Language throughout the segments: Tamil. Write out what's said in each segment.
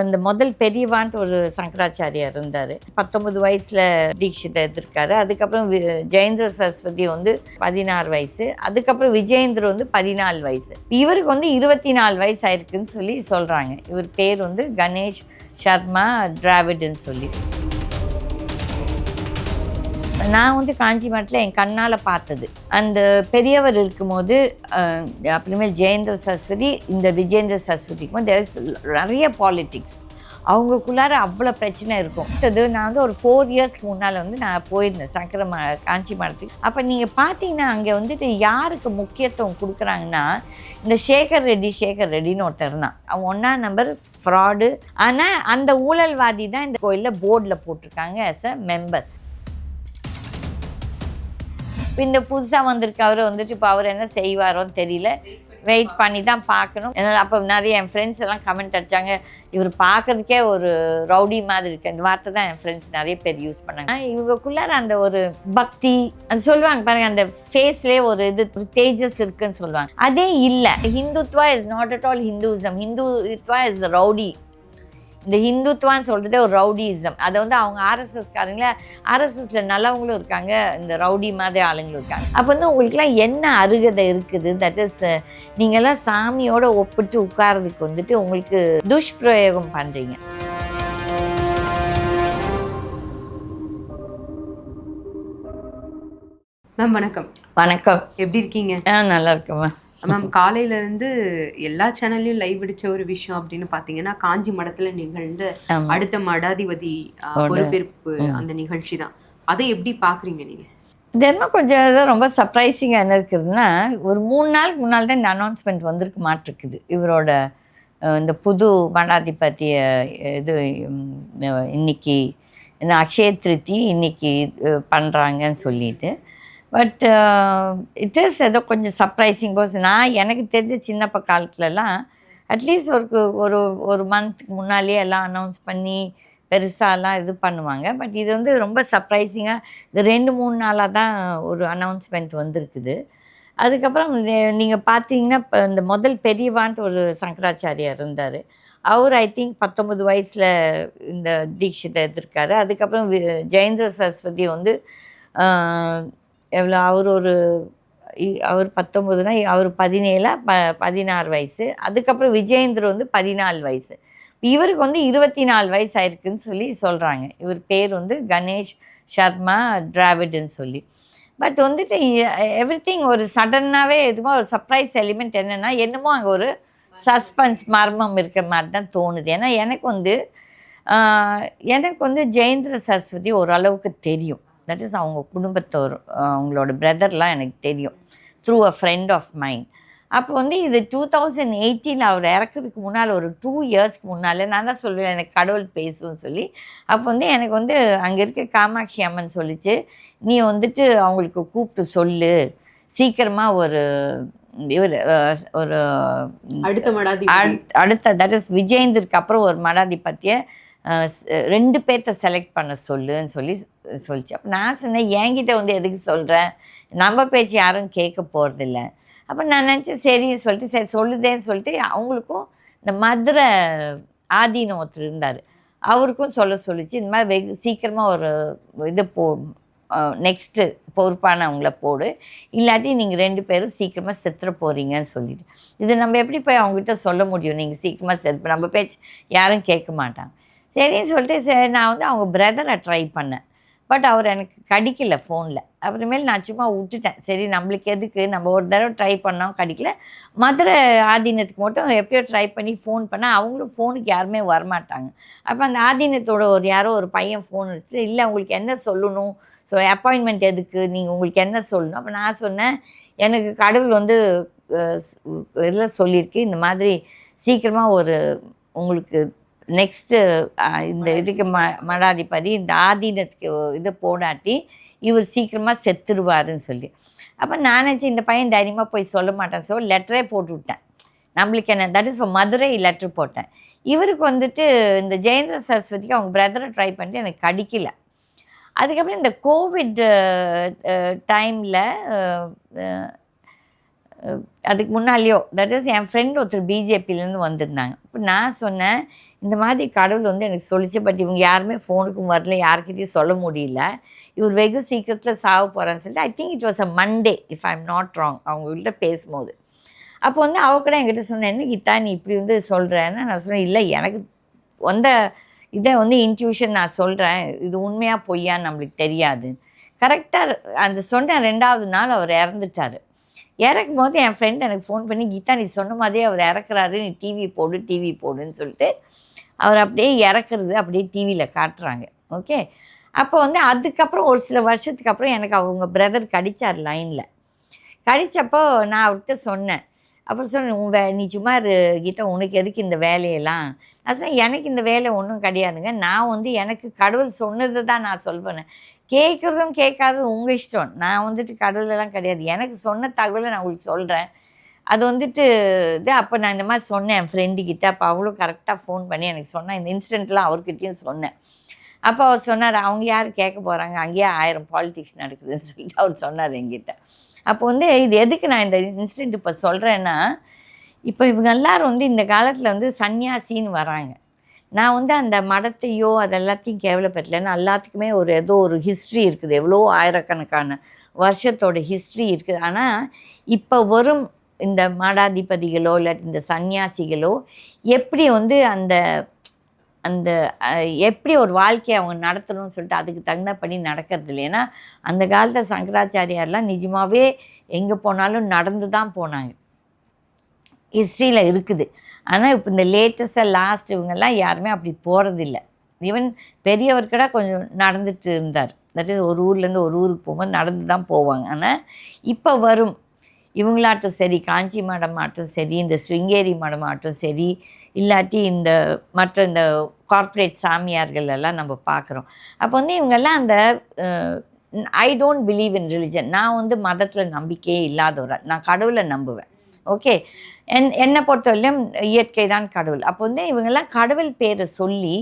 அந்த முதல் பெரியவான்ட்டு ஒரு சங்கராச்சாரியார் இருந்தார். பத்தொன்பது வயசில் தீட்சிதை எடுத்திருக்காரு. அதுக்கப்புறம் ஜெயேந்திர சரஸ்வதி வந்து பதினாறு வயசு. அதுக்கப்புறம் விஜயேந்திர வந்து பதினாலு வயசு. இவருக்கு வந்து இருபத்தி நாலு வயசு ஆயிருக்குன்னு சொல்லி சொல்கிறாங்க இவர் பேர் வந்து கணேஷ் சர்மா டிராவிட்னு சொல்லி. நான் வந்து காஞ்சி மட்டில் என் கண்ணால் பார்த்தது. அந்த பெரியவர் இருக்கும்போது அப்புறமே அப்புறமேல் ஜெயேந்திர சரஸ்வதி இந்த விஜேந்திர சரஸ்வதிக்கும் there நிறைய பாலிட்டிக்ஸ் அவங்களுக்குள்ளார அவ்வளோ பிரச்சனை இருக்கும். அது நான் வந்து ஒரு ஃபோர் இயர்ஸ்க்கு முன்னால் வந்து நான் போயிருந்தேன் சங்கர மா காஞ்சி மடத்துக்கு. அப்போ நீங்கள் பார்த்தீங்கன்னா அங்கே வந்துட்டு யாருக்கு முக்கியத்துவம் கொடுக்குறாங்கன்னா இந்த சேகர் ரெட்டி சேகர் ரெட்டின்னு ஒருத்தர் தான். அவன் ஒன்றா நம்பர் ஃப்ராடு ஆனால் அந்த ஊழல்வாதி தான் இந்த கோயிலில் போர்டில் போட்டிருக்காங்க ஆஸ் அ மெம்பர் இந்த புதுசாக வந்திருக்க அவர் வந்துட்டு இப்போ அவர் என்ன செய்வாரோன்னு தெரியல. வெயிட் பண்ணி தான் பார்க்கணும். ஏன்னா அப்போ நிறைய என் ஃப்ரெண்ட்ஸ் எல்லாம் கமெண்ட் அடிச்சாங்க இவர் பார்க்கறதுக்கே ஒரு ரவுடி மாதிரி இருக்கு. இந்த வார்த்தை தான் என் ஃப்ரெண்ட்ஸ் நிறைய பேர் யூஸ் பண்ணாங்க. ஆனா, இவங்களுக்குள்ளார அந்த ஒரு பக்தி அது சொல்லுவாங்க பாருங்க அந்த ஃபேஸ்லேயே ஒரு இது தேஜஸ் இருக்குன்னு சொல்லுவாங்க. அதே இல்லை. Hindutva is not at all Hinduism Hindutva is rowdy இந்த ஹிந்துத்வான்னு சொல்கிறதே ஒரு ரவுடிசம். அதை வந்து அவங்க ஆர்எஸ்எஸ்காரங்கள ஆர்எஸ்எஸ்ல நல்லவங்களும் இருக்காங்க இந்த ரவுடி மாதிரி ஆளுங்களும் இருக்காங்க. அப்போ வந்து உங்களுக்குலாம் என்ன அருகதை இருக்குது? தட் இஸ் நீங்கள்லாம் சாமியோட ஒப்பிட்டு உட்கார்றதுக்கு வந்துட்டு உங்களுக்கு துஷ்பிரயோகம் பண்ணுறீங்க மேம் வணக்கம். வணக்கம். எப்படி இருக்கீங்க? ஆ நல்லா இருக்குமா மேம் காலையில இருந்து எல்லா சேனல்லையும் லைவ் அடிச்ச ஒரு விஷயம் அப்படின்னு பாத்தீங்கன்னா காஞ்சி மடத்துல நிகழ்ந்த. அடுத்த மடாதிபதி. பொறுப்பேற்பு அந்த நிகழ்ச்சி தான். அதை எப்படி பாக்குறீங்க நீங்க? தினம் கொஞ்சம் ரொம்ப சர்ப்ரைசிங்காக என்ன இருக்குதுன்னா ஒரு மூணு நாளுக்கு முன்னால் தான் இந்த அனௌன்ஸ்மெண்ட் வந்திருக்கு மாட்டிருக்குது. இவரோட இந்த புது மடாதிபதிய இது இன்னைக்கு இந்த அக்ஷய திருத்தி இன்னைக்கு பண்ணுறாங்கன்னு சொல்லிட்டு. பட் இட் இஸ் ஏதோ கொஞ்சம் சர்ப்ரைசிங் கோஸ் நான் எனக்கு தெரிஞ்ச சின்னப்ப காலத்துலலாம் அட்லீஸ்ட் ஒரு ஒரு ஒரு மந்த்துக்கு முன்னாலே எல்லாம் அனௌன்ஸ் பண்ணி பெருசாலாம் இது பண்ணுவாங்க. பட் இது வந்து ரொம்ப சர்ப்ரைசிங்காக இது ரெண்டு மூணு நாளாக தான் ஒரு அனௌன்ஸ்மெண்ட் வந்திருக்குது. அதுக்கப்புறம் நீங்கள் பார்த்தீங்கன்னா இப்போ இந்த முதல் பெரியவான்ட்டு ஒரு சங்கராச்சாரியார் இருந்தார். அவர் ஐ திங்க் பத்தொம்பது வயசில் இந்த தீட்சிதை எடுத்திருக்காரு. அதுக்கப்புறம் வி- ஜெயேந்திர சரஸ்வதி வந்து எவ்வளோ அவர் ஒரு இ- அவர் பத்தொம்போதுனா அவர் பதினேழா ப பதினாறு வயசு. அதுக்கப்புறம் விஜயேந்திர வந்து பதினாலு வயசு. இவருக்கு வந்து இருபத்தி நாலு வயசு ஆயிருக்குன்னு சொல்லி சொல்கிறாங்க இவர் பேர் வந்து கணேஷ் சர்மா டிராவிட்னு சொல்லி. பட் வந்துட்டு எவ்ரி திங் ஒரு சடன்னாகவே எதுவுமே ஒரு சர்ப்ரைஸ் எலிமெண்ட் என்னென்னா என்னமோ அங்கே ஒரு சஸ்பென்ஸ் மர்மம் இருக்கிற மாதிரி தான் தோணுது. ஏன்னா எனக்கு வந்து எனக்கு வந்து ஜெயேந்திர சரஸ்வதி ஓரளவுக்கு தெரியும். தட் இஸ் அவங்க குடும்பத்தோர் அவங்களோட பிரதர்லாம் எனக்கு தெரியும். Through a friend of mind அப்போ வந்து இது டூ தௌசண்ட் எயிட்டீன் அவர் இறக்கிறதுக்கு முன்னால் ஒரு டூ இயர்ஸ்க்கு முன்னால் நான் தான் சொல்லுவேன் எனக்கு கடவுள் பேசுன்னு சொல்லி. அப்போ வந்து எனக்கு வந்து அங்கே இருக்க காமாட்சி அம்மன் சொல்லிச்சு நீ வந்துட்டு அவங்களுக்கு கூப்பிட்டு சொல்லு. சீக்கிரமாக ஒரு இவர் ஒரு அடுத்த மடாதிபதி. அடுத்த- தட் இஸ் விஜயேந்திற்கு அப்புறம் ஒரு மடாதிபத்திய ரெண்டு பேர்த்த செலக்ட் பண்ண சொல்லுன்னு சொல்லி சொல்லிச்சு. அப்போ நான் சொன்னேன் என்கிட்ட வந்து எதுக்கு சொல்கிறேன் நம்ம பேச்சு யாரும் கேட்க போகிறதில்ல அப்போ நான் நினச்சேன் சரின்னு சொல்லிட்டு சரி சொல்லுதேன்னு சொல்லிட்டு அவங்களுக்கும் இந்த மதுரை ஆதீனம் ஒருத்தர் இருந்தார். அவருக்கும் சொல்ல சொல்லிச்சு. இந்த மாதிரி வெகு சீக்கிரமாக ஒரு இது போ நெக்ஸ்ட்டு பொறுப்பானவங்கள போடு. இல்லாட்டி நீங்கள் ரெண்டு பேரும் சீக்கிரமாக செத்துற போகிறீங்கன்னு சொல்லிட்டு. இது நம்ம எப்படி போய் அவங்ககிட்ட சொல்ல முடியும்? நீங்கள் சீக்கிரமாக செத்து நம்ம பேச்சு யாரும் கேட்க மாட்டாங்க. சரின்னு சொல்லிட்டு சரி நான் வந்து அவங்க பிரதரை ட்ரை பண்ணேன். பட் அவர் எனக்கு கடிக்கல ஃபோனில் அப்புறமேல் நான் சும்மா விட்டுட்டேன். சரி நம்மளுக்கு எதுக்கு? நம்ம ஒரு தடவை ட்ரை பண்ணோம் கிடைக்கல. மதுரை ஆதீனத்துக்கு மட்டும் எப்படியோ ட்ரை பண்ணி ஃபோன் பண்ணால் அவங்களும் ஃபோனுக்கு யாருமே வரமாட்டாங்க. அப்போ அந்த ஆதீனத்தோட ஒரு யாரோ ஒரு பையன் ஃபோன் எடுத்துட்டு இல்லை உங்களுக்கு என்ன சொல்லணும்? ஸோ அப்பாயின்மெண்ட் எதுக்கு? நீங்கள் உங்களுக்கு என்ன சொல்லணும்? அப்போ நான் சொன்னேன் எனக்கு கடவுள் வந்து இதில் சொல்லியிருக்கு. இந்த மாதிரி சீக்கிரமாக ஒரு உங்களுக்கு நெக்ஸ்ட்டு இந்த இதுக்கு ம மடாதிபதி இந்த ஆதீனத்துக்கு இது போடாட்டி இவர் சீக்கிரமாக செத்துருவாருன்னு சொல்லி. அப்போ நான் இந்த பையன் தைரியமாக போய் சொல்ல மாட்டேன் ஸோ லெட்டரே போட்டு விட்டேன். நம்மளுக்கு என்ன தட் இஸ் மதுரை லெட்ரு போட்டேன். இவருக்கு வந்துட்டு இந்த ஜெயேந்திர சரஸ்வதிக்கு அவங்க பிரதரை ட்ரை பண்ணிட்டு எனக்கு கிடைக்கல. அதுக்கப்புறம் இந்த கோவிட் டைமில் அதுக்கு முன்னாலேயோ தட் இஸ் என் ஃப்ரெண்ட் ஒருத்தர் பிஜேபிலேருந்து வந்திருந்தாங்க. இப்போ நான் சொன்னேன் இந்த மாதிரி கடவுள் வந்து எனக்கு சொல்லிச்சு பட் இவங்க யாருமே ஃபோனுக்கும் வரல யாருக்கிட்டையும் சொல்ல முடியல. இவர் வெகு சீக்கிரத்தில் சாவ போகிறான்னு சொல்லிட்டு I think it was a Monday if I am not wrong அவங்ககிட்ட பேசும்போது. அப்போ வந்து அவ கூட என்கிட்ட சொன்னேன் என்ன கீதா நீ இப்படி வந்து சொல்கிறேன்னு நான் சொன்னேன் இல்லை எனக்கு வந்த இதை வந்து இன்ட்யூஷன் நான் சொல்கிறேன் இது உண்மையாக பொய்யான்னு நம்மளுக்கு தெரியாது. கரெக்டாக அந்த சொன்ன ரெண்டாவது நாள் அவர் இறந்துட்டார். இறக்கும் போது என் ஃப்ரெண்ட் எனக்கு ஃபோன் பண்ணி கீதா நீ சொன்ன மாதிரியே அவர் இறக்குறாரு. நீ டிவி போடு டிவி போடுன்னு சொல்லிட்டு அவர் அப்படியே இறக்குறது அப்படியே டிவியில் காட்டுறாங்க. ஓகே அப்போ வந்து அதுக்கப்புறம் ஒரு சில வருஷத்துக்கு அப்புறம் எனக்கு அவங்க பிரதர் கடிச்சார் லைனில் கடிச்சப்போ நான் அவர்கிட்ட சொன்னேன். அப்புறம் சொன்னேன் உன் வே நீ சும்மா கீதா உனக்கு எதுக்கு இந்த வேலையெல்லாம்? நான் சொன்னேன் எனக்கு இந்த வேலை ஒன்றும் கிடையாதுங்க. நான் வந்து எனக்கு கடவுள் சொன்னது தான் நான் சொல்வேன். கேட்குறதும் கேட்காததும் உங்கள் இஷ்டம். நான் வந்துட்டு கடவுளெல்லாம் கிடையாது. எனக்கு சொன்ன தகவலை நான் உங்களுக்கு சொல்கிறேன் அது வந்துட்டு இது அப்போ நான் இந்த மாதிரி சொன்னேன் என் ஃப்ரெண்டுக்கிட்ட அப்போ அவளும் கரெக்டாக ஃபோன் பண்ணி எனக்கு சொன்னேன் இந்த இன்சிடெண்ட்லாம் அவர்கிட்டையும் சொன்னேன். அப்போ அவர் சொன்னார் அவங்க யார் கேட்க போகிறாங்க அங்கேயே ஆயிரம் பாலிடிக்ஸ் நடக்குதுன்னு சொல்லிட்டு அவர் சொன்னார் என்கிட்ட. அப்போ வந்து இது எதுக்கு நான் இந்த இன்சிடெண்ட் இப்போ சொல்கிறேன்னா இப்போ இவங்க எல்லாரும் வந்து இந்த காலத்தில் வந்து சன்னியாசின்னு வராங்க. நான் வந்து அந்த மடத்தையோ அது எல்லாத்தையும் கேவலப்படல எல்லாத்துக்குமே ஒரு ஏதோ ஒரு ஹிஸ்ட்ரி இருக்குது. எவ்வளோ ஆயிரக்கணக்கான வருஷத்தோட ஹிஸ்ட்ரி இருக்குது. ஆனால் இப்போ வரும் இந்த மடாதிபதிகளோ இல்லை இந்த சன்னியாசிகளோ எப்படி வந்து அந்த அந்த எப்படி ஒரு வாழ்க்கையை அவங்க நடத்தணும்னு சொல்லிட்டு அதுக்கு தகுந்த பண்ணி நடக்கிறது இல்லை ஏன்னா அந்த காலத்தில் சங்கராச்சாரியார்லாம் நிஜமாகவே எங்கே போனாலும் நடந்து தான் போனாங்க ஹிஸ்ட்ரியில் இருக்குது. ஆனால் இப்போ இந்த லேட்டஸ்ட்டாக லாஸ்ட் இவங்கெல்லாம் யாருமே அப்படி போகிறதில்ல ஈவன் பெரியவர் கூட கொஞ்சம் நடந்துட்டு இருந்தார். தட் இஸ் ஒரு ஊர்லேருந்து ஒரு ஊருக்கு போகும்போது நடந்து தான் போவாங்க. ஆனால் இப்போ வரும். இவங்களாட்டும் சரி காஞ்சி மடம் ஆட்டும் சரி இந்த ஸ்ருங்கேரி மடம் ஆட்டும் சரி இல்லாட்டி இந்த மற்ற இந்த கார்ப்பரேட் சாமியார்கள் எல்லாம் நம்ம பார்க்குறோம் அப்போ வந்து இவங்கெல்லாம் அந்த I don't believe in religion நான் வந்து மதத்தில் நம்பிக்கையே இல்லாதவராக நான் கடவுளை நம்புவேன். ஓகே. என் என்னை பொறுத்தவரையிலும் இயற்கை தான் கடவுள். அப்போ வந்து இவங்கெல்லாம் கடவுள் பேரை சொல்லி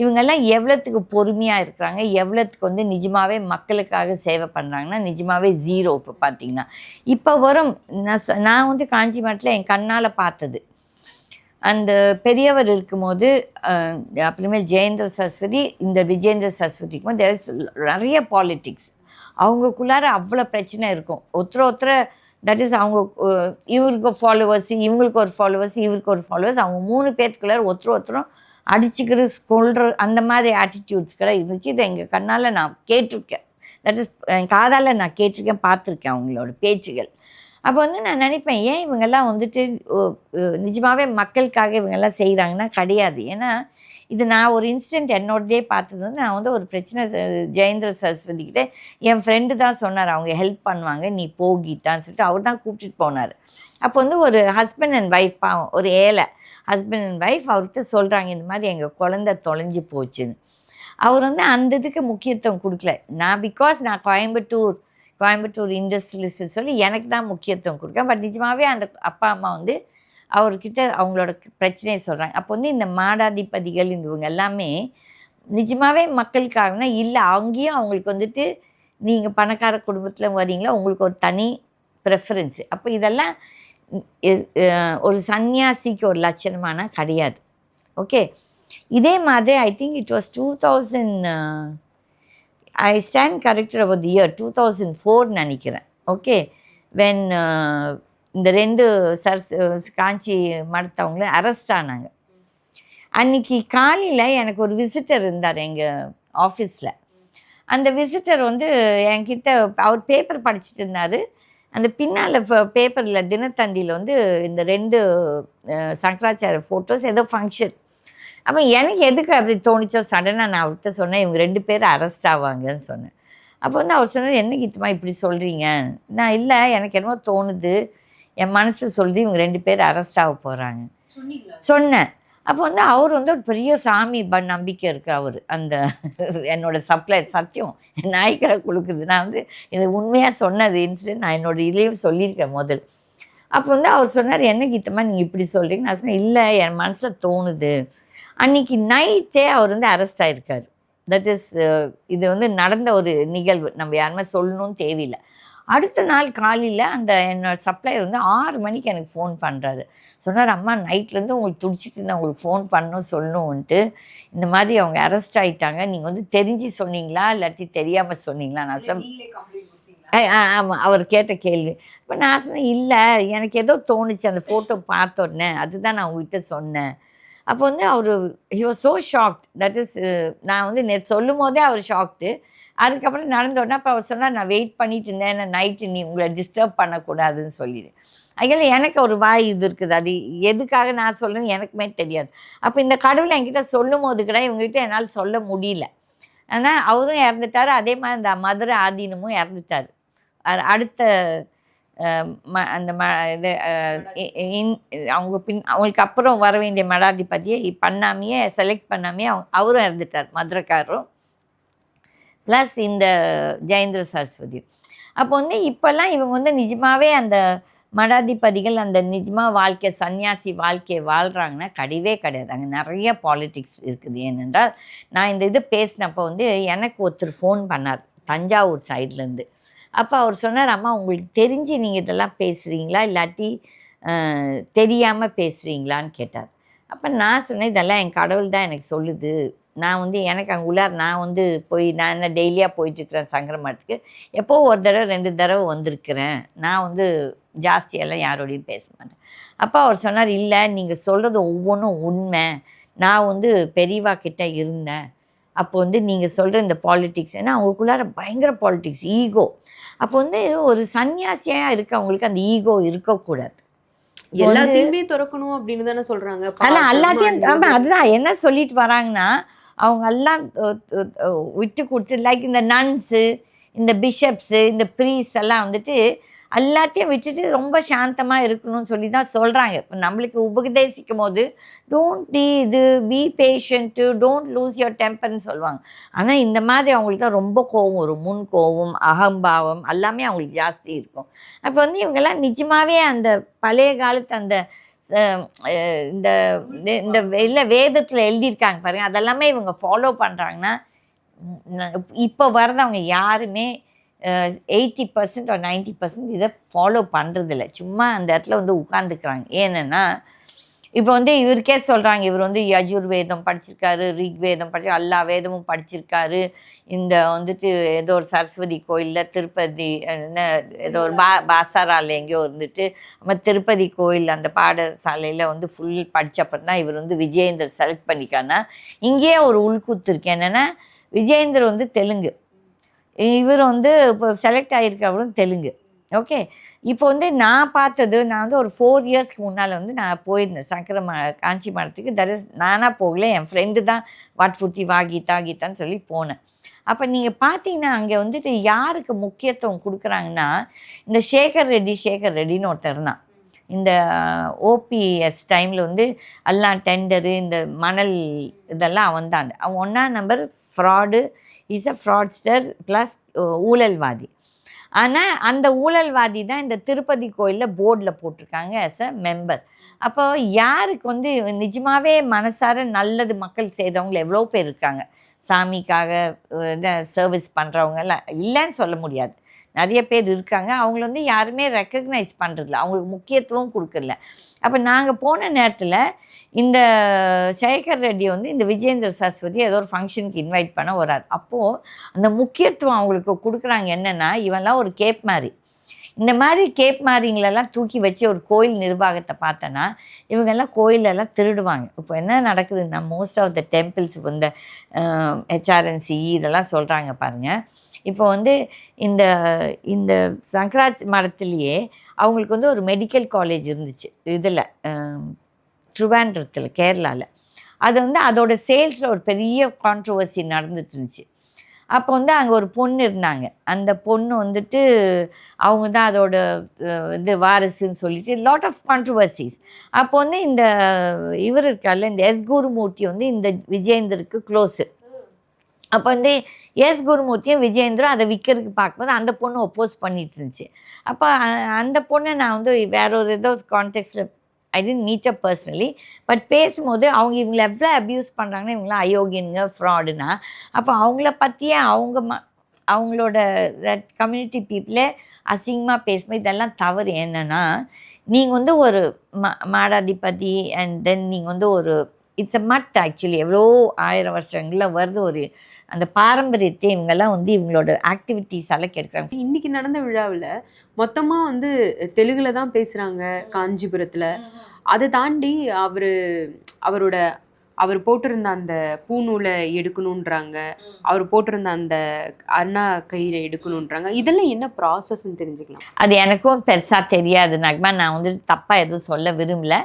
இவங்கெல்லாம் எவ்வளோத்துக்கு பொறுமையாக இருக்கிறாங்க எவ்வளோத்துக்கு வந்து நிஜமாகவே மக்களுக்காக சேவை பண்ணுறாங்கன்னா நிஜமாகவே ஜீரோ இப்போ பார்த்தீங்கன்னா. இப்போ வரும் நான் நான் வந்து காஞ்சி மாட்டில் என் கண்ணால் பார்த்தது. அந்த பெரியவர் இருக்கும்போது அப்புறமேல் ஜெயேந்திர சரஸ்வதி இந்த விஜேந்திர சரஸ்வதிக்கும் போது நிறைய பாலிட்டிக்ஸ் அவங்களுக்குள்ளார அவ்வளோ பிரச்சனை இருக்கும். ஒருத்தர் ஒருத்தர் தட் இஸ் அவங்க இவருக்கு ஃபாலோவர்ஸ் இவங்களுக்கு ஒரு ஃபாலோவர்ஸ் இவருக்கு ஒரு ஃபாலோவர்ஸ் அவங்க மூணு பேர்த்துக்குள்ளார ஒருத்தர் ஒருத்தரும் அடிச்சுக்கிற கொள்ற அந்த மாதிரி ஆட்டிடியூட்ஸ்கெல்லாம் இருந்துச்சு. இதை எங்கள் கண்ணால் நான் கேட்டிருக்கேன். தட் இஸ் என் காதால் நான் கேட்டிருக்கேன் பார்த்துருக்கேன் அவங்களோட பேச்சுகள். அப்போ வந்து நான் நினைப்பேன் ஏன் இவங்கெல்லாம் வந்துட்டு நிஜமாகவே மக்களுக்காக இவங்கெல்லாம் செய்கிறாங்கன்னா கிடையாது. ஏன்னா இது நான் ஒரு இன்சிடெண்ட் என்னோடதே பார்த்தது வந்து நான் வந்து ஒரு பிரச்சனை ஜெயேந்திர சரஸ்வதி கிட்டே என் ஃப்ரெண்டு தான் சொன்னார் அவங்க ஹெல்ப் பண்ணுவாங்க நீ போ கீதான்னு சொல்லிட்டு அவர் தான் கூப்பிட்டுட்டு போனார். அப்போ வந்து ஒரு ஹஸ்பண்ட் அண்ட் ஒய்ஃப் பாவம் ஒரு ஏழை ஹஸ்பண்ட் அண்ட் ஒய்ஃப் அவர்கிட்ட சொல்கிறாங்க இந்த மாதிரி எங்கள் குழந்தை தொலைஞ்சு போச்சுன்னு. அவர் வந்து அந்த இதுக்கு முக்கியத்துவம் கொடுக்கல. நான் பிகாஸ் நான் கோயம்புத்தூர் கோயம்புத்தூர் இண்டஸ்ட்ரியலிஸ்ட் சொல்லி எனக்கு தான் முக்கியத்துவம் கொடுக்கேன் பட் நிஜமாகவே அந்த அப்பா அம்மா வந்து அவர்கிட்ட அவங்களோட பிரச்சனையை சொல்கிறாங்க அப்போ வந்து இந்த மாடாதிபதிகள் இவங்க எல்லாமே நிஜமாகவே மக்களுக்காகனா? இல்லை அங்கேயும் அவங்களுக்கு வந்துட்டு நீங்கள் பணக்கார குடும்பத்தில் வரீங்களா உங்களுக்கு ஒரு தனி ப்ரெஃபரன்ஸு அப்போ இதெல்லாம் ஒரு சன்னியாசிக்கு ஒரு லட்சணமானால் கிடையாது. ஓகே? இதே மாதிரி I think it was two thousand I stand corrected about year two thousand four நினைக்கிறேன். ஓகே? வென் இந்த ரெண்டு சர்ஸ் காஞ்சி மடத்தவங்களும் அரெஸ்ட் ஆனாங்க. அன்னைக்கு காலையில் எனக்கு ஒரு விசிட்டர் இருந்தார் எங்கள் ஆஃபீஸில் அந்த விசிட்டர் வந்து என்கிட்ட அவர் பேப்பர் படிச்சுட்டு இருந்தார். அந்த பின்னால் பேப்பரில் தினத்தந்தியில் வந்து இந்த ரெண்டு சங்கராச்சாரிய ஃபோட்டோஸ் ஏதோ ஃபங்க்ஷன் அப்போ எனக்கு எதுக்கு அப்படி தோணுச்சோ சடனாக நான் அவர்கிட்ட சொன்னேன் இவங்க ரெண்டு பேரும் அரெஸ்ட் ஆவாங்கன்னு சொன்னேன். அப்போ வந்து அவர் சொன்னார் என்ன கீத்தமா இப்படி சொல்கிறீங்க நான் இல்லை எனக்கு என்னமோ தோணுது. என் மனசு சொல்லுது இவங்க ரெண்டு பேர் அரெஸ்ட் ஆக போகிறாங்க சொன்னேன். அப்போ வந்து அவர் வந்து ஒரு பெரிய சாமி ப நம்பிக்கை இருக்கு அவர். அந்த என்னோட சப்ளை சத்தியம். என் நாய்க்கடை கொடுக்குது நான் வந்து இது உண்மையாக சொன்னது இன்சிடென்ட் நான் என்னோட இதுலேயும் சொல்லியிருக்கேன் முதல். அப்போ வந்து அவர் சொன்னார் என்ன கீத்தமா நீங்கள் இப்படி சொல்கிறீங்க நான் சொன்னேன் இல்லை என் மனசில் தோணுது. அன்னைக்கு நைட்டே அவர் வந்து அரெஸ்ட் ஆயிருக்காரு. தட் இஸ் இது வந்து நடந்த ஒரு நிகழ்வு. நம்ம யாருமே சொல்லணும்னு தேவையில்லை. அடுத்த நாள் காலையில் அந்த என்னோட சப்ளையர் வந்து ஆறு மணிக்கு எனக்கு ஃபோன் பண்ணுறாரு சொன்னார் அம்மா நைட்லேருந்து உங்களுக்கு துடிச்சிட்டு இருந்தேன் உங்களுக்கு ஃபோன் பண்ணணும் சொல்லணும்ன்ட்டு. இந்த மாதிரி அவங்க அரெஸ்ட் ஆகிட்டாங்க நீங்கள் வந்து தெரிஞ்சு சொன்னீங்களா? இல்லாட்டி தெரியாமல் சொன்னீங்களா? நான் சொன்னேன் ஆமாம் அவர் கேட்ட கேள்வி. இப்போ நான் சொன்னேன் இல்லை எனக்கு ஏதோ தோணுச்சு அந்த ஃபோட்டோ பார்த்த உடனே அதுதான் நான் உங்ககிட்ட சொன்னேன். அப்போ வந்து அவர் he was so shocked that is நான் வந்து நேற்று சொல்லும் போதே அவர் ஷாக்டு அதுக்கப்புறம் நடந்தோடனே அப்போ அவர் சொன்னார் நான் வெயிட் பண்ணிட்டு இருந்தேன். நான் நைட்டு நீ உங்களை டிஸ்டர்ப் பண்ணக்கூடாதுன்னு சொல்லிடு. அதில் எனக்கு ஒரு வாய் இது இருக்குது. அது எதுக்காக நான் சொல்லுன்னு எனக்குமே தெரியாது. அப்போ இந்த கடவுள் என்கிட்ட சொல்லும் போது கூட இவங்ககிட்ட என்னால் சொல்ல முடியல. ஆனால் அவரும் இறந்துட்டார். அதே மாதிரி இந்த மதுரை ஆதீனமும் இறந்துட்டார். அடுத்த ம அந்த ம இது இன்- அவங்க பின் அவங்களுக்கு அப்புறம் வர வேண்டிய மடாதிபதியை பண்ணாமையே செலக்ட் பண்ணாமையே அவங்க அவரும் இறந்துட்டார். மதுரைக்காரரும். ப்ளஸ் இந்த ஜெயேந்திர சரஸ்வதி அப்போ வந்து இப்போல்லாம் இவங்க வந்து நிஜமாகவே அந்த மடாதிபதிகள் அந்த நிஜமாக வாழ்க்கை சன்னியாசி வாழ்க்கையை வாழ்கிறாங்கன்னா கிடையவே கிடையாது. அங்கே நிறைய பாலிட்டிக்ஸ் இருக்குது. ஏனென்றால் நான் இந்த இது பேசினப்போ வந்து எனக்கு ஒருத்தர் ஃபோன் பண்ணார் தஞ்சாவூர் சைட்லேருந்து அப்போ அவர் சொன்னார் அம்மா உங்களுக்கு தெரிஞ்சு நீங்கள் இதெல்லாம் பேசுகிறீங்களா இல்லாட்டி தெரியாமல் பேசுகிறீங்களான்னு கேட்டார். அப்போ நான் சொன்னேன் இதெல்லாம் என் கடவுள் தான் எனக்கு சொல்லுது. நான் வந்து எனக்கு அங்கே உள்ளார் நான் வந்து போய் நான் என்ன டெய்லியாக போயிட்டுருக்கிறேன் சங்கர மடத்துக்கு எப்போ ஒரு தடவை ரெண்டு தடவை வந்திருக்கிறேன். நான் வந்து ஜாஸ்தியெல்லாம் யாரோடையும் பேச மாட்டேன். அப்போ அவர் சொன்னார் இல்லை நீங்கள் சொல்கிறது ஒவ்வொன்றும் உண்மை. நான் வந்து பெரியவா கிட்ட இருந்தேன். அப்போ வந்து நீங்கள் சொல்கிற இந்த பாலிடிக்ஸ் ஏன்னா அவங்களுக்குள்ளார பயங்கர பாலிடிக்ஸ் ஈகோ அப்போ வந்து ஒரு சன்னியாசியாக இருக்கவங்களுக்கு அந்த ஈகோ இருக்கக்கூடாது. எல்லாத்தையுமே திறக்கணும் அப்படின்னு தானே சொல்றாங்க. அல்ல எல்லாத்தையும் அதுதான். என்ன சொல்லிட்டு வராங்கன்னா அவங்க எல்லாம் விட்டு கொடுத்து லைக் இந்த நன்ஸு இந்த பிஷப்ஸு இந்த ப்ரீஸ் எல்லாம் வந்துட்டு எல்லாத்தையும் விட்டுட்டு ரொம்ப சாந்தமாக இருக்கணும்னு சொல்லி தான் சொல்கிறாங்க இப்போ நம்மளுக்கு உபதேசிக்கும் போது டோன்ட் பி இது be patient don't lose your டெம்பர்னு சொல்லுவாங்க. ஆனால் இந்த மாதிரி அவங்களுக்கு தான் ரொம்ப கோவம் வரும். முன் கோவம் அகம்பாவம் எல்லாமே அவங்களுக்கு ஜாஸ்தி இருக்கும். அப்போ வந்து இவங்கெல்லாம் நிஜமாகவே அந்த பழைய காலத்து அந்த இந்த இந்த- இல்லை வேதத்தில் எழுதியிருக்காங்க பாருங்க. அதெல்லாமே இவங்க ஃபாலோ பண்ணுறாங்கன்னா இப்போ வர்றதவங்க யாருமே எயிட்டி பர்சன்ட் ஒரு நைன்ட்டி பர்சன்ட் இதை ஃபாலோ பண்ணுறதில்ல சும்மா அந்த இடத்துல வந்து உட்காந்துக்கிறாங்க ஏன்னா இப்போ வந்து இவருக்கே சொல்கிறாங்க இவர் வந்து யஜுர் வேதம் படிச்சிருக்காரு ரிக் வேதம் படிச்சு எல்லா வேதமும் படிச்சிருக்காரு. இந்த வந்துட்டு ஏதோ ஒரு சரஸ்வதி கோயிலில் திருப்பதி என்ன ஏதோ ஒரு பா பாசாரால எங்கேயோ இருந்துட்டு நம்ம திருப்பதி கோயில் அந்த பாடசாலையில் வந்து ஃபுல் படித்தப்பறம் தான் இவர் வந்து விஜயேந்தர் செலக்ட் பண்ணிக்கானா இங்கேயே ஒரு உள்கூத்து இருக்கு. என்னென்னா விஜயேந்தர் வந்து தெலுங்கு. இவர் வந்து இப்போ செலக்ட் ஆகியிருக்கவரும் தெலுங்கு. ஓகே இப்போ வந்து நான் பார்த்தது நான் வந்து ஒரு ஃபோர் இயர்ஸ்க்கு முன்னால் வந்து நான் போயிருந்தேன். சங்கர ம காஞ்சி மடத்துக்கு தட் இஸ் நானாக போகல. என் ஃப்ரெண்டு தான் வாட்பூர்த்தி வா கீதா கீதான்னு சொல்லி போனேன். அப்போ நீங்கள் பார்த்தீங்கன்னா அங்கே வந்துட்டு யாருக்கு முக்கியத்துவம் கொடுக்குறாங்கன்னா இந்த சேகர் ரெட்டி சேகர் ரெட்டின்னு ஒருத்தர் தான். இந்த ஓபிஎஸ் டைமில் வந்து எல்லாம் டெண்டரு இந்த மணல் இதெல்லாம் அவன் தான். அவன் ஒன்றா number fraud is a fraudster plus ஊழல்வாதி. ஆனால் அந்த ஊழல்வாதி தான் இந்த திருப்பதி கோயிலில் போர்டில் போட்டிருக்காங்க ஆஸ் அ மெம்பர் அப்போ யாருக்கு வந்து நிஜமாகவே மனசார நல்லது மக்கள் செய்தவங்களை எவ்வளோ பேர் இருக்காங்க? சாமிக்காக சர்வீஸ் பண்ணுறவங்க எல்லாம் இல்லைன்னு சொல்ல முடியாது. நிறைய பேர் இருக்காங்க. அவங்கள வந்து யாருமே ரெக்கக்னைஸ் பண்ணுறதில்ல அவங்களுக்கு முக்கியத்துவம் கொடுக்கல அப்போ நாங்கள் போன நேரத்தில் இந்த சேகர் ரெட்டி வந்து இந்த விஜேந்திர சரஸ்வதி ஏதோ ஒரு ஃபங்க்ஷனுக்கு இன்வைட் பண்ண வரார் அப்போது அந்த முக்கியத்துவம் அவங்களுக்கு கொடுக்குறாங்க என்னென்னா இவன்லாம் ஒரு கேப் மாதிரி. இந்த மாதிரி கேப் மாதிரிங்களெல்லாம் தூக்கி வச்சு ஒரு கோயில் நிர்வாகத்தை பார்த்தோன்னா இவங்கெல்லாம் கோயிலெல்லாம் திருடுவாங்க. இப்போ என்ன நடக்குதுன்னா மோஸ்ட் ஆஃப் த டெம்பிள்ஸ் இந்த ஹெச்ஆர்என்சி இதெல்லாம் சொல்கிறாங்க பாருங்கள் இப்போ வந்து இந்த இந்த சங்கராஜ் மரத்துலேயே அவங்களுக்கு வந்து ஒரு மெடிக்கல் காலேஜ் இருந்துச்சு. இதில் ட்ரிவாண்ட்ரத்தில் கேரளாவில். அது வந்து அதோட சேல்ஸில் ஒரு பெரிய கான்ட்ரவர்சி நடந்துட்டு இருந்துச்சு. அப்போ வந்து அங்கே ஒரு பொண்ணு இருந்தாங்க. அந்த பொண்ணு வந்துட்டு அவங்க தான் அதோட இது வாரிசுன்னு சொல்லிட்டு லாட் ஆஃப் கான்ட்ரவர்சிஸ் அப்போ வந்து இந்த இவர் இருக்கார்ல இந்த எஸ் குருமூர்த்தி வந்து இந்த விஜயேந்தருக்கு க்ளோஸு அப்போ வந்து எஸ் குருமூர்த்தியும் விஜயேந்திரும் அதை விற்கிறதுக்கு பார்க்கும்போது அந்த பொண்ணு ஒப்போஸ் பண்ணிட்டு இருந்துச்சு. அப்போ அ- அந்த பொண்ணை நான் வந்து வேற ஒரு ஏதோ கான்டெக்ட்ஸில் I didn't meet up personally but பேசும்போது அவங்க இவங்களை எவ்வளோ அப்யூஸ் பண்ணுறாங்கன்னா இவங்களாம் அயோக்கியனுங்க ஃப்ராடுனா அப்போ அவங்கள பற்றியே அவங்க ம அவங்களோட கம்யூனிட்டி பீப்புளே அசிங்கமாக பேசும்போது இதெல்லாம் தவறு என்னென்னா நீங்கள் வந்து ஒரு மா மாடாதிபதி அண்ட் தென் நீங்கள் வந்து ஒரு இட்ஸ் அ மட் ஆக்சுவலி எவ்வளோ ஆயிரம் வருஷங்களில் வருது ஒரு அந்த பாரம்பரியத்தை இவங்கெல்லாம் வந்து இவங்களோட ஆக்டிவிட்டீஸ் எல்லாம் கெடுக்கிறாங்க. இன்னைக்கு நடந்த விழாவில் மொத்தமா வந்து தெலுங்குல தான் பேசுறாங்க காஞ்சிபுரத்துல. அதை தாண்டி அவரு அவரோட அவர் போட்டிருந்த அந்த பூநூலை எடுக்கணுன்றாங்க. அவர் போட்டிருந்த அந்த அண்ணா கயிறை எடுக்கணுன்றாங்க. இதெல்லாம் என்ன ப்ராசஸ்ன்னு தெரிஞ்சுக்கலாம். அது எனக்கும் பெருசாக தெரியாது நக்மா. நான் வந்து தப்பாக எதுவும் சொல்ல விரும்பல.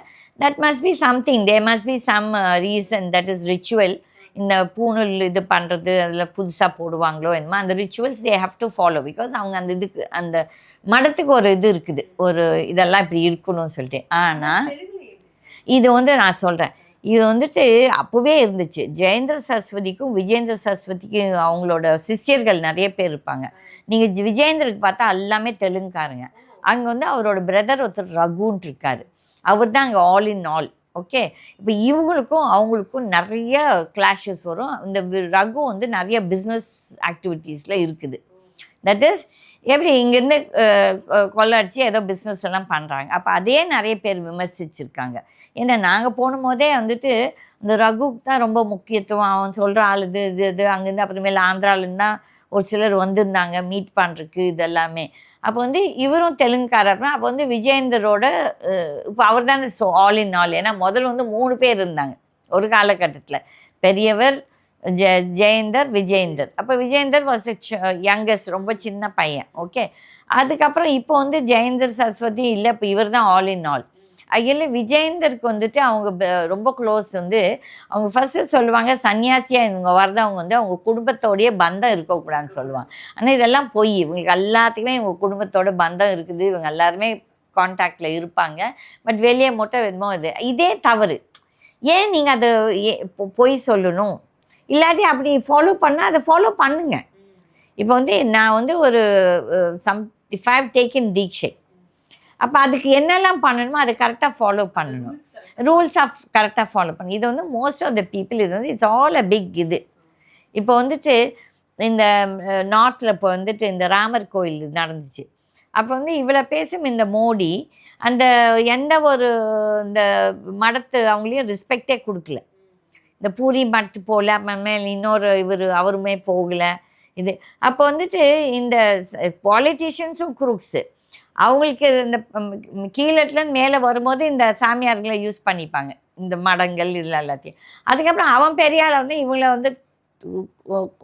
That must be something they must be some reason that is ritual இந்த பூணூல் இது பண்ணுறது அதில் புதுசாக போடுவாங்களோ என்னமோ அந்த rituals they have to follow because அவங்க அந்த இதுக்கு அந்த மடத்துக்கு ஒரு இது இருக்குது. ஒரு இதெல்லாம் இப்படி இருக்கணும்னு சொல்லிட்டு. ஆனால் இது வந்து நான் சொல்கிறேன் இது வந்துட்டு அப்போவே இருந்துச்சு. ஜெயேந்திர சரஸ்வதிக்கும் விஜேந்திர சரஸ்வதிக்கும் அவங்களோட சிஷ்யர்கள் நிறைய பேர் இருப்பாங்க. நீங்கள் விஜேந்திரருக்கு பார்த்தா எல்லாமே தெலுங்குக்காரங்க. அங்கே வந்து அவரோட பிரதர் ஒருத்தர் ரகுன்ட்டு இருக்கார். அவர் தான் அங்கே ஆல் இன் ஆல் ஓகே இப்போ இவங்களுக்கும் அவங்களுக்கும் நிறைய கிளாஷஸ் வரும். இந்த வி- ரகு வந்து நிறைய பிஸ்னஸ் ஆக்டிவிட்டீஸில் இருக்குது. தட் இஸ் எப்படி இங்கேருந்து கொள்ளடிச்சு ஏதோ பிஸ்னஸ் எல்லாம் பண்ணுறாங்க அப்போ அதே நிறைய பேர் விமர்சிச்சிருக்காங்க. ஏன்னா நாங்கள் போகும்போதே வந்துட்டு இந்த ரகுக்கு தான் ரொம்ப முக்கியத்துவம். அவன் சொல்கிற ஆள் இது இது இது அங்கேருந்து அப்புறமேல ஆந்திராலேருந்து தான் ஒரு சிலர் வந்திருந்தாங்க மீட் பண்ணுறதுக்கு இதெல்லாமே. அப்போ வந்து இவரும் தெலுங்குக்காரர் தான். அப்போ வந்து விஜயேந்தரோட இப்போ அவர் தானே ஸோ ஆல் இன் ஆல் ஏன்னா முதல்ல வந்து மூணு பேர் இருந்தாங்க. ஒரு காலகட்டத்தில். பெரியவர் ஜெ ஜெயேந்தர் விஜயேந்தர். அப்போ விஜயந்தர் வாஸ் யங்கஸ்ட் ரொம்ப சின்ன பையன். ஓகே அதுக்கப்புறம் இப்போ வந்து ஜெயேந்தர் சரஸ்வதி இல்லை இப்போ இவர் தான் ஆல் இன் ஆல் அதில் விஜயந்தருக்கு வந்துட்டு அவங்க ரொம்ப க்ளோஸ் வந்து அவங்க ஃபஸ்ட்டு சொல்லுவாங்க சன்னியாசியாக இவங்க வர்றவங்க வந்து அவங்க குடும்பத்தோடைய பந்தம் இருக்கக்கூடாதுன்னு சொல்லுவாங்க. ஆனால் இதெல்லாம் பொய். இவங்களுக்கு எல்லாத்துக்குமே இவங்க குடும்பத்தோட பந்தம் இருக்குது. இவங்க எல்லாருமே கான்டாக்டில் இருப்பாங்க. பட் வெளியே மட்டும் என்னமோ இது இதே தவறு. ஏன் நீங்கள் அதை ஏ பொ- பொய் சொல்லணும்? இல்லாட்டி அப்படி ஃபாலோ பண்ணால் அதை ஃபாலோ பண்ணுங்க. இப்போ வந்து நான் வந்து ஒரு சம் இஃப் ஹவ் டேக்கன் தீட்சை அப்போ அதுக்கு என்னெல்லாம் பண்ணணுமோ அதை கரெக்டாக ஃபாலோ பண்ணணும். ரூல்ஸ் ஆஃப் கரெக்டாக ஃபாலோ பண்ணணும். இது வந்து மோஸ்ட் ஆஃப் த பீப்புள் இது வந்து இட்ஸ் ஆல் அ பிக் இது. இப்போ வந்துட்டு இந்த நார்த்தில் இப்போ வந்துட்டு இந்த ராமர் கோயில் நடந்துச்சு. அப்போ வந்து இவ்வளோ பேசும் இந்த மோடி அந்த எந்த ஒரு இந்த மடத்து அவங்களையும் ரெஸ்பெக்டே கொடுக்கல. இந்த பூரி மட்டு போகல மேல் இன்னொரு இவர் அவருமே போகல. இது அப்போ வந்துட்டு இந்த பாலிட்டிஷியன்ஸும் குரூக்ஸு அவங்களுக்கு இந்த ம், மேலே வரும்போது இந்த சாமியார்களை யூஸ் பண்ணிப்பாங்க. இந்த மடங்கள் இதில் எல்லாத்தையும். அதுக்கப்புறம் அவன் பெரிய வந்து இவங்கள வந்து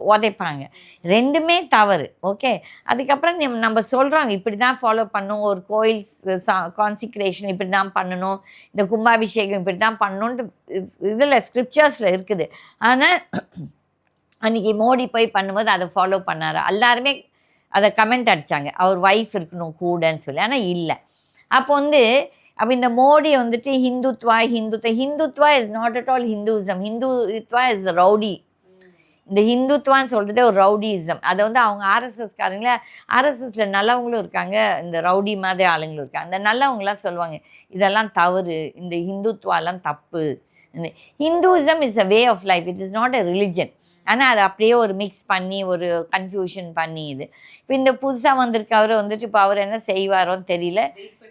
உதைப்பாங்க. ரெண்டுமே தவறு ஓகே? அதுக்கப்புறம் நம்ம- சொல்கிறோம் இப்படி தான் ஃபாலோ பண்ணணும் ஒரு கோயில் சா கான்சிக்ரேஷன் இப்படி தான் பண்ணணும் இந்த கும்பாபிஷேகம் இப்படி தான் பண்ணணுன்ட்டு இதில் ஸ்கிரிப்சர்ஸில் இருக்குது. ஆனால் அன்றைக்கி மோடி போய் பண்ணும்போது அதை ஃபாலோ பண்ணார். எல்லாருமே அதை கமெண்ட் அடித்தாங்க அவர் ஒய்ஃப் இருக்கணும் கூடன்னு சொல்லி ஆனால் இல்லை. அப்போ வந்து அப்போ இந்த மோடி வந்துட்டு Hindutva Hindutva Hindutva is not at all Hinduism Hindutva is rowdy இந்த ஹிந்துத்வான்னு சொல்கிறதே ஒரு ரவுடிசம். அதை வந்து அவங்க ஆர்எஸ்எஸ்காரங்கள ஆர்எஸ்எஸ்ல நல்லவங்களும் இருக்காங்க இந்த ரவுடி மாதிரி ஆளுங்களும் இருக்காங்க. அந்த நல்லவங்களாம் சொல்லுவாங்க இதெல்லாம் தவறு இந்த ஹிந்துத்வாலாம் தப்பு. Hinduism is a way of life it is not a religion ஆனால் அதை அப்படியே ஒரு மிக்ஸ் பண்ணி ஒரு கன்ஃபியூஷன் பண்ணி இது. இப்போ இந்த புதுசாக வந்திருக்க. அவர் வந்துட்டு இப்போ அவர் என்ன செய்வாரோன்னு தெரியல.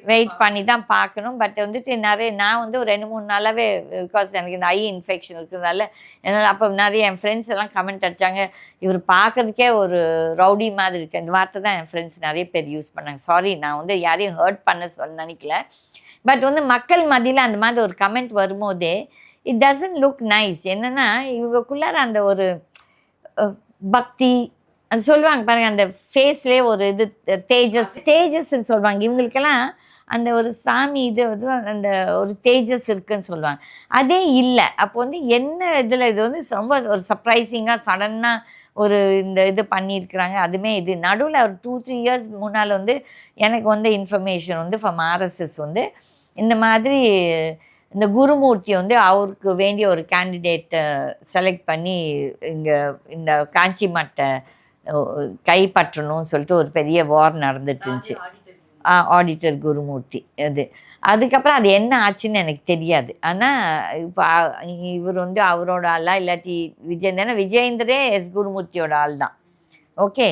வெயிட் பண்ணி தான் பார்க்கணும். பட் வந்துட்டு நிறைய நான் வந்து ஒரு ரெண்டு மூணு நாளாகவே பிகாஸ் எனக்கு இந்த ஐ இன்ஃபெக்ஷன் இருக்கிறதால என்னால் அப்போ நிறைய என் ஃப்ரெண்ட்ஸ் எல்லாம் கமெண்ட் அடிச்சாங்க. இவர் பார்க்கறதுக்கே ஒரு ரவுடி மாதிரி இருக்குது இந்த வார்த்தை தான் என் ஃப்ரெண்ட்ஸ் நிறைய பேர் யூஸ் பண்ணாங்க. சாரி நான் வந்து யாரையும் ஹர்ட் பண்ண சொல்ல நினைக்கல. பட் வந்து மக்கள் மத்தியில் அந்த மாதிரி ஒரு கமெண்ட் வரும்போதே இட் டசன்ட் லுக் நைஸ் என்னென்னா இவங்களுக்குள்ளார அந்த ஒரு பக்தி அது சொல்லுவாங்க பாருங்கள் அந்த ஃபேஸ்லேயே ஒரு இது தேஜஸ் தேஜஸ்ன்னு சொல்லுவாங்க. இவங்களுக்கெல்லாம் அந்த ஒரு சாமி இது வந்து அந்த ஒரு தேஜஸ் இருக்குன்னு சொல்லுவாங்க. அதே இல்லை. அப்போ வந்து என்ன இதில் இது வந்து ரொம்ப ஒரு சர்ப்ரைசிங்காக சடனாக ஒரு இந்த இது பண்ணியிருக்கிறாங்க. அதுமே இது. நடுவில் ஒரு டூ த்ரீ இயர்ஸ் முன்னால் வந்து எனக்கு வந்து இன்ஃபர்மேஷன் வந்து ஃப்ரம் ஆர்எஸ்எஸ் வந்து இந்த மாதிரி இந்த குருமூர்த்தி வந்து அவருக்கு வேண்டிய ஒரு கேண்டிடேட்டை செலக்ட் பண்ணி இங்கே இந்த காஞ்சி மட்டை கைப்பற்றணும்னு சொல்லிட்டு ஒரு பெரிய வார் நடந்துட்டு இருந்துச்சு ஆடிட்டர் குருமூர்த்தி அது. அதுக்கப்புறம் அது என்ன ஆச்சுன்னு எனக்கு தெரியாது. ஆனால் இப்போ இவர் வந்து அவரோட ஆளா இல்லாட்டி விஜயேந்திரன் விஜயேந்திரே எஸ் குருமூர்த்தியோட ஆள் தான் ஓகே.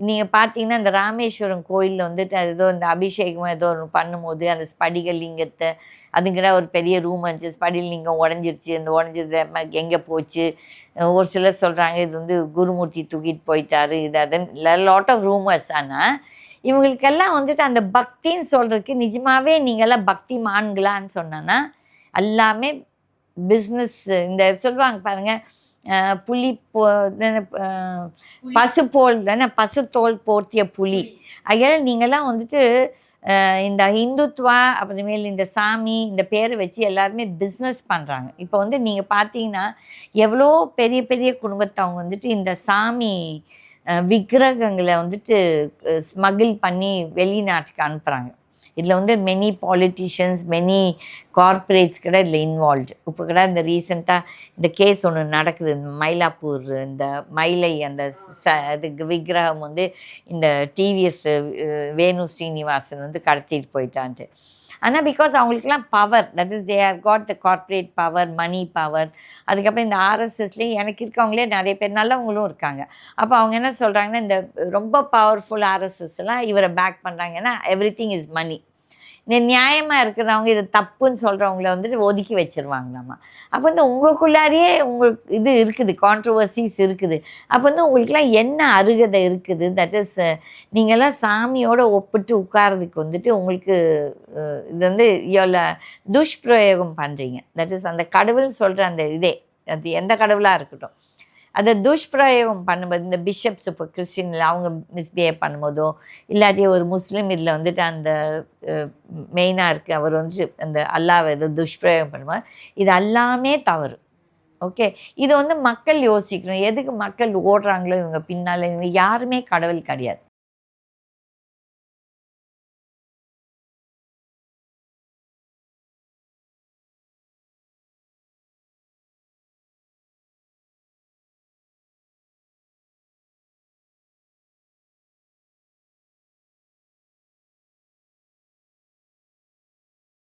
நீங்கள் பார்த்தீங்கன்னா இந்த ராமேஸ்வரம் கோயிலில் வந்துட்டு அது ஏதோ இந்த அபிஷேகம் ஏதோ ஒன்று பண்ணும்போது அந்த ஸ்படிக லிங்கத்தை அதுங்கிட்ட ஒரு பெரிய ரூம் இருந்துச்சு ஸ்படிக லிங்கம் உடஞ்சிருச்சு. அந்த உடஞ்சது எங்கே போச்சு? ஒரு சிலர் சொல்கிறாங்க இது வந்து குருமூர்த்தி தூக்கிட்டு போயிட்டாரு இது அதுன்னு. லாட் ஆஃப் ரூமர்ஸ் ஆனால் இவங்களுக்கெல்லாம் வந்துட்டு அந்த பக்தின்னு சொல்கிறதுக்கு நிஜமாகவே நீங்கள்லாம் பக்தி மான்களான்னு சொன்னேன்னா எல்லாமே பிஸ்னஸ் இந்த சொல்லுவாங்க பாருங்கள் புலி போ என்ன, அஹ் பசு போல். தானே பசு தோல் போர்த்திய புலி. அதனால நீங்கள்லாம் வந்துட்டு இந்த இந்துத்வா அப்புறமேல் இந்த சாமி இந்த பேரை வச்சு எல்லாருமே பிஸ்னஸ் பண்ணுறாங்க இப்போ வந்து நீங்கள் பார்த்தீங்கன்னா எவ்வளோ பெரிய பெரிய குடும்பத்தவங்க வந்துட்டு இந்த சாமி விக்கிரகங்களை வந்துட்டு ஸ்மகிள் பண்ணி வெளிநாட்டுக்கு அனுப்புகிறாங்க இதில் வந்து மெனி பாலிட்டிஷியன்ஸ் மெனி கார்பரேட்ஸ் கூட இதில் இன்வால்வ்டு இப்போ கூட இந்த ரீசெண்டாக இந்த கேஸ் ஒன்று நடக்குது. இந்த மயிலாப்பூர் இந்த மயிலை அந்த ச இது விக்கிரகம் வந்து இந்த டிவிஎஸ் வேணு ஸ்ரீனிவாசன் வந்து கடத்திட்டு போயிட்டான்ட்டு. ஆனால் பிகாஸ் அவங்களுக்குலாம் power that is they have got the corporate power money power அதுக்கப்புறம் இந்த ஆர்எஸ்எஸ்லேயும் எனக்கு இருக்கவங்களே நிறைய பேர் நல்லவங்களும் இருக்காங்க. அப்போ அவங்க என்ன சொல்கிறாங்கன்னா இந்த ரொம்ப பவர்ஃபுல் ஆர்எஸ்எஸ்லாம் இவரை பேக் பண்ணுறாங்கன்னா எவ்ரி திங் இஸ் மணி இந்த நியாயமாக இருக்கிறவங்க இது தப்புன்னு சொல்கிறவங்கள வந்துட்டு ஒதுக்கி வச்சிருவாங்களாமா? அப்போ வந்து உங்களுக்குள்ளாரியே உங்களுக்கு இது இருக்குது கான்ட்ரவர்சிஸ் இருக்குது. அப்போ வந்து உங்களுக்குலாம் என்ன அருகதை இருக்குது? தட் இஸ் நீங்கள்லாம் சாமியோட ஒப்பிட்டு உட்கார்றதுக்கு வந்துட்டு உங்களுக்கு இது வந்து எவ்வளோ துஷ்பிரயோகம் பண்ணுறீங்க தட் இஸ் அந்த கடவுள்னு சொல்கிற அந்த இதே அது எந்த கடவுளாக இருக்கட்டும். அதை துஷ்பிரயோகம் பண்ணும்போது இந்த பிஷப்ஸ் இப்போ கிறிஸ்டினில் அவங்க மிஸ்பிஹேவ் பண்ணும்போதோ இல்லாட்டி ஒரு முஸ்லீம் இதில் வந்துட்டு அந்த மெயினாக இருக்குது அவர் வந்து அந்த அல்லாவை இது துஷ்பிரயோகம் பண்ணுவார் இது எல்லாமே தவறு. ஓகே? இது வந்து மக்கள் யோசிக்கணும். எதுக்கு மக்கள் ஓடுறாங்களோ இவங்க பின்னால் இவங்க யாருமே கடவுள் கிடையாது